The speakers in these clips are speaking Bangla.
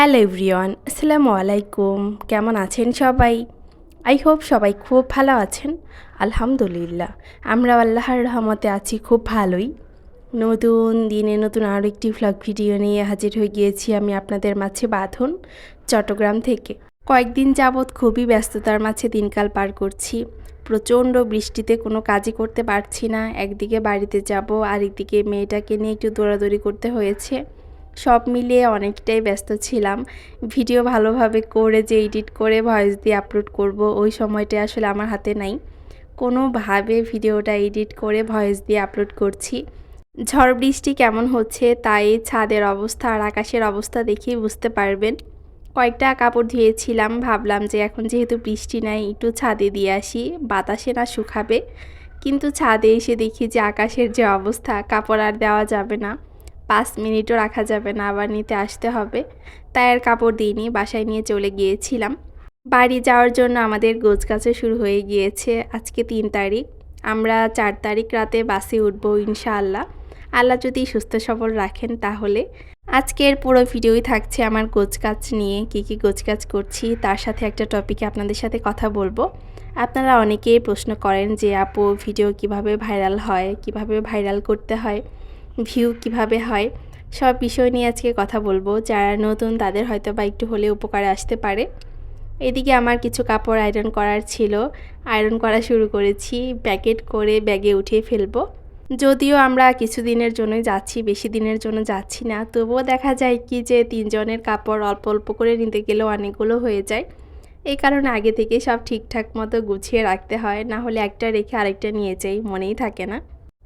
হ্যালো এভরিওয়ান, আসসালামু আলাইকুম। কেমন আছেন সবাই? আই হোপ সবাই খুব ভালো আছেন। আলহামদুলিল্লাহ আমরা আল্লাহর রহমতে আছি, খুব ভালোই। নতুন দিনে নতুন আরও একটি ভ্লগ ভিডিও নিয়ে হাজির হয়ে গিয়েছি আমি আপনাদের মাঝে বাঁধন, চট্টগ্রাম থেকে। কয়েকদিন যাবৎ খুবই ব্যস্ততার মাঝে দিনকাল পার করছি। প্রচণ্ড বৃষ্টিতে কোনো কাজই করতে পারছি না। একদিকে বাড়িতে যাব, আরেকদিকে মেয়েটাকে নিয়ে একটু দৌড়াদৌড়ি করতে হয়েছে। সব মিলিয়ে অনেকটাই ব্যস্ত ছিলাম। ভিডিও ভালোভাবে করে যে এডিট করে ভয়েস দিয়ে আপলোড করব, ওই সময়টা আসলে আমার হাতে নাই। কোনোভাবে ভিডিওটা এডিট করে ভয়েস দিয়ে আপলোড করছি। ঝড় বৃষ্টি কেমন হচ্ছে তাই ছাদের অবস্থা আর আকাশের অবস্থা দেখেই বুঝতে পারবেন। কয়েকটা কাপড় ধুয়েছিলাম, ভাবলাম যে এখন যেহেতু বৃষ্টি নাই, একটু ছাদে দিয়ে আসি, বাতাসে না শুকাবে। কিন্তু ছাদে এসে দেখি যে আকাশের যে অবস্থা, কাপড় আর দেওয়া যাবে না। পাঁচ মিনিটও রাখা যাবে না, আবার নিতে আসতে হবে। তাই আর কাপড় দিইনি, বাসায় নিয়ে চলে গিয়েছিলাম। বাড়ি যাওয়ার জন্য আমাদের গোছগাছে শুরু হয়ে গিয়েছে আজকে তিন তারিখ। আমরা চার তারিখ রাতে বাসে উঠবো ইনশাআল্লাহ। আল্লাহ যদি সুস্থ সবল রাখেন তাহলে। আজকের পুরো ভিডিওই থাকছে আমার গোছগাছ নিয়ে, কী কী গোছগাছ করছি, তার সাথে একটা টপিকে আপনাদের সাথে কথা বলব। আপনারা অনেকেই প্রশ্ন করেন যে, আপু ভিডিও কীভাবে ভাইরাল হয়, কীভাবে ভাইরাল করতে হয়? ভিউ কীভাবে হয়, সব বিষয় নিয়ে আজকে কথা বলব। যারা নতুন, তাদের হয়তো বা একটু হলে উপকারে আসতে পারে। এদিকে আমার কিছু কাপড় আয়রন করার ছিল। আয়রন করা শুরু করেছি। প্যাকেট করে ব্যাগে উঠিয়ে ফেলব। যদিও আমরা কিছু দিনের জন্যই যাচ্ছি, বেশি দিনের জন্য যাচ্ছি না। তবুও দেখা যায় কি যে তিনজনের কাপড় অল্প অল্প করে নিতে গেলেও অনেকগুলো হয়ে যায়। এই কারণে আগে থেকে সব ঠিকঠাক মতো গুছিয়ে রাখতে হয়। না হলে একটা রেখে আরেকটা নিয়ে যাই, মনেই থাকে না।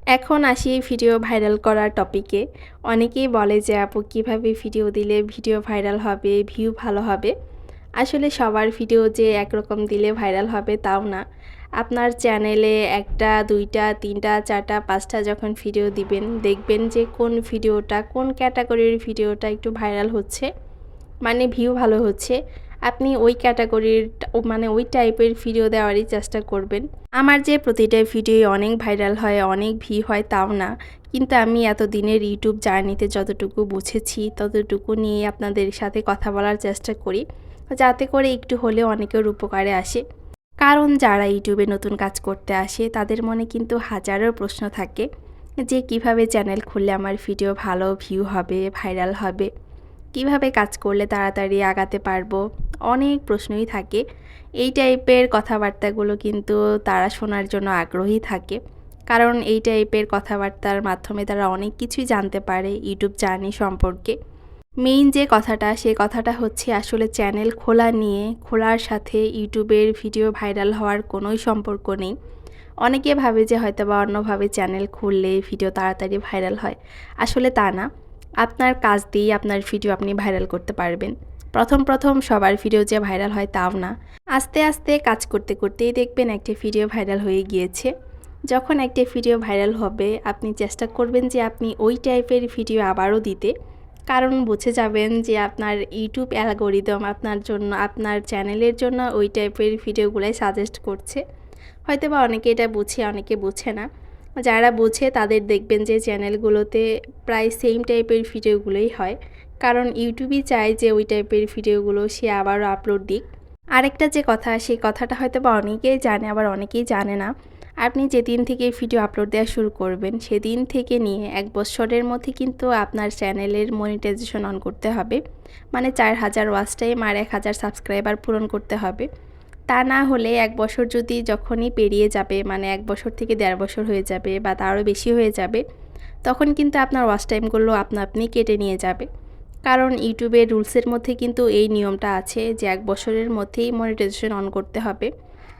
এখন আসি ভিডিও ভাইরাল করার টপিকে। অনেকেই বলে যে, আপু, কীভাবে ভিডিও দিলে ভিডিও ভাইরাল হবে, ভিউ ভালো হবে? আসলে সবার ভিডিও যে একরকম দিলে ভাইরাল হবে তাও না। আপনার চ্যানেলে একটা, দুইটা, তিনটা, চারটা, পাঁচটা যখন ভিডিও দিবেন, দেখবেন যে কোন ভিডিওটা, কোন ক্যাটাগরির ভিডিওটা একটু ভাইরাল হচ্ছে। মানে ভিউ ভালো হচ্ছে। আপনি ওই ক্যাটাগরির মানে ওই টাইপের ভিডিও দেওয়ারই চেষ্টা করবেন। আমার যে প্রতিটা ভিডিও অনেক ভাইরাল হয়, অনেক ভিউ হয় তাও না। কিন্তু আমি এত দিনের ইউটিউব জার্নিতে যতটুকু বুঝেছি, ততটুকু নিয়ে আপনাদের সাথে কথা বলার চেষ্টা করি। যাতে করে একটু হলেও অনেকের উপকারে আসে। কারণ যারা ইউটিউবে নতুন কাজ করতে আসে, তাদের মনে কিন্তু হাজারো প্রশ্ন থাকে যে, কীভাবে চ্যানেল খুললে আমার ভিডিও ভালো ভিউ হবে ভাইরাল হবে। কীভাবে কাজ করলে তাড়াতাড়ি আগাতে পারব? অনেক প্রশ্নই থাকে। এই টাইপের কথাবার্তাগুলো কিন্তু তারা শোনার জন্য আগ্রহী থাকে। কারণ এই টাইপের কথাবার্তার মাধ্যমে তারা অনেক কিছুই জানতে পারে ইউটিউব জার্নি সম্পর্কে। মেইন যে কথাটা, সে কথাটা হচ্ছে আসলে চ্যানেল খোলা নিয়ে, খোলার সাথে ইউটিউবের ভিডিও ভাইরাল হওয়ার কোনোই সম্পর্ক নেই। অনেকে ভাবে যে হয়তো বা অন্যভাবে চ্যানেল খুললে ভিডিও তাড়াতাড়ি ভাইরাল হয়। আসলে তা না। আপনার কাজ দিয়েই আপনার ভিডিও আপনি ভাইরাল করতে পারবেন। প্রথম প্রথম সবার ভিডিও যে ভাইরাল হয় তাও না। আস্তে আস্তে কাজ করতে, করতেই দেখবেন একটি ভিডিও ভাইরাল হয়ে গিয়েছে। যখন একটি ভিডিও ভাইরাল হবে, আপনি চেষ্টা করবেন যে আপনি ওই টাইপের ভিডিও আবারও দিতে। কারণ বুঝে যাবেন যে আপনার ইউটিউব অ্যালগোরিদম আপনার জন্য, আপনার চ্যানেলের জন্য ওই টাইপের ভিডিওগুলাই সাজেস্ট করছে। হয়তো বা অনেকে এটা বুঝে, অনেকে বুঝে না। যারা বোঝে তাদের দেখবেন যে চ্যানেলগুলোতে প্রায় সেম টাইপের ভিডিওগুলোই হয়। কারণ ইউটিউবই চায় যে ওই টাইপের ভিডিওগুলো সে আবারও আপলোড দিক। আরেকটা যে কথা, সেই কথাটা হয়তো বা অনেকেই জানে, আবার অনেকেই জানে না। আপনি যেদিন থেকে ভিডিও আপলোড দেওয়া শুরু করবেন, সেদিন থেকে নিয়ে এক বছরের মধ্যে কিন্তু আপনার চ্যানেলের মনিটাইজেশন অন করতে হবে। মানে চার হাজার ওয়াচ টাইম আর এক হাজার সাবস্ক্রাইবার পূরণ করতে হবে। তা না হলে এক বছর যদি যখনই পেরিয়ে যাবে মানে এক বছর থেকে দেড় বছর হয়ে যাবে বা তারও বেশি হয়ে যাবে, তখন কিন্তু আপনার ওয়াচ টাইমগুলো আপনা আপনি কেটে নিয়ে যাবে। কারণ ইউটিউবের রুলসের মধ্যে কিন্তু এই নিয়মটা আছে যে এক বছরের মধ্যেই মনিটাইজেশন অন করতে হবে।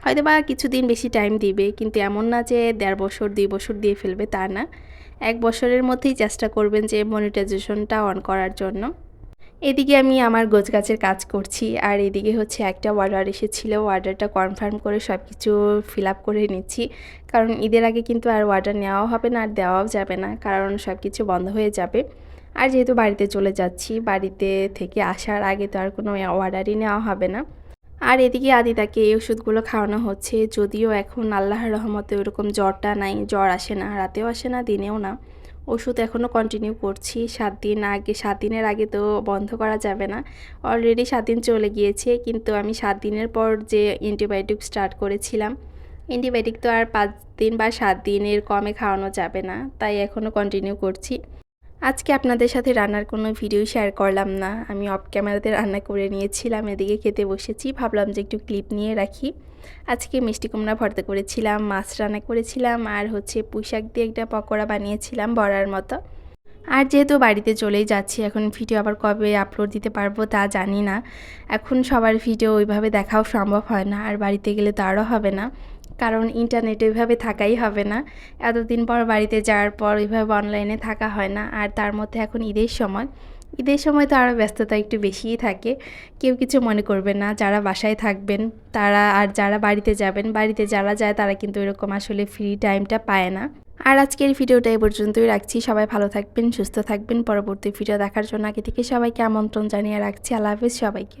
হয়তো বা কিছুদিন বেশি টাইম দিবে, কিন্তু এমন না যে দেড় বছর, দুই বছর দিয়ে ফেলবে তা না। এক বছরের মধ্যেই চেষ্টা করবেন যে মনিটাইজেশনটা অন করার জন্য। এদিকে আমি আমার গোছ গাছের কাজ করছি, আর এদিকে হচ্ছে একটা অর্ডার এসেছিল অর্ডারটা কনফার্ম করে সব কিছু ফিল আপ করে নিচ্ছি। কারণ ঈদের আগে কিন্তু আর অর্ডার নেওয়াও হবে না, আর দেওয়াও যাবে না, কারণ সব কিছু বন্ধ হয়ে যাবে। আর যেহেতু বাড়িতে চলে যাচ্ছি, বাড়িতে থেকে আসার আগে তো আর কোনো অর্ডারই নেওয়া হবে না। আর এদিকে আদিতাকে এই ওষুধগুলো খাওয়ানো হচ্ছে, যদিও এখন আল্লাহর রহমতে ওরকম জ্বরটা নাই, জ্বর আসে না, রাতেও আসে না, দিনেও না। ওষুধ এখনও কন্টিনিউ করছি। সাত দিন আগে, সাত দিনের আগে তো বন্ধ করা যাবে না। অলরেডি সাত দিন চলে গিয়েছে, কিন্তু আমি সাত দিনের পর যে অ্যান্টিবায়োটিক স্টার্ট করেছিলাম অ্যান্টিবায়োটিক তো আর পাঁচ দিন বা সাত দিনের কমে খাওয়ানো যাবে না, তাই এখনও কন্টিনিউ করছি। আজকে আপনাদের সাথে রান্নার কোনো ভিডিও শেয়ার করলাম না। আমি অফ ক্যামেরাতে রান্না করে নিয়েছিলাম, এদিকে খেতে বসেছি। ভাবলাম যে একটু ক্লিপ নিয়ে রাখি। আজকে মিষ্টি কুমড়া ভর্তা করেছিলাম, মাছ রান্না করেছিলাম, আর হচ্ছে পুঁইশাক দিয়ে একটা পকোড়া বানিয়েছিলাম বড়ার মতো। আর যেহেতু বাড়িতে চলেই যাচ্ছি, এখন ভিডিও আবার কবে আপলোড দিতে পারব তা জানি না। এখন সবার ভিডিও ওইভাবে দেখাও সম্ভব হয় না, আর বাড়িতে গেলে তো আরও হবে না। কারণ ইন্টারনেট ওইভাবে থাকাই হবে না। এতদিন পর বাড়িতে যাওয়ার পর ওইভাবে অনলাইনে থাকা হয় না। আর তার মধ্যে এখন ঈদের সময়। ঈদের সময় তো আরও ব্যস্ততা একটু বেশিই থাকে। কেউ কিছু মনে করবে না। যারা বাসায় থাকবেন, তারা আর যারা বাড়িতে যাবেন, বাড়িতে যারা যায় তারা কিন্তু এরকম আসলে ফ্রি টাইমটা পায় না। আর আজকের ভিডিওটা এই পর্যন্তই রাখছি। সবাই ভালো থাকবেন, সুস্থ থাকবেন। পরবর্তী ভিডিও দেখার জন্য আগে থেকে সবাইকে আমন্ত্রণ জানিয়ে রাখছি। আল্লাহ হাফিজ সবাইকে।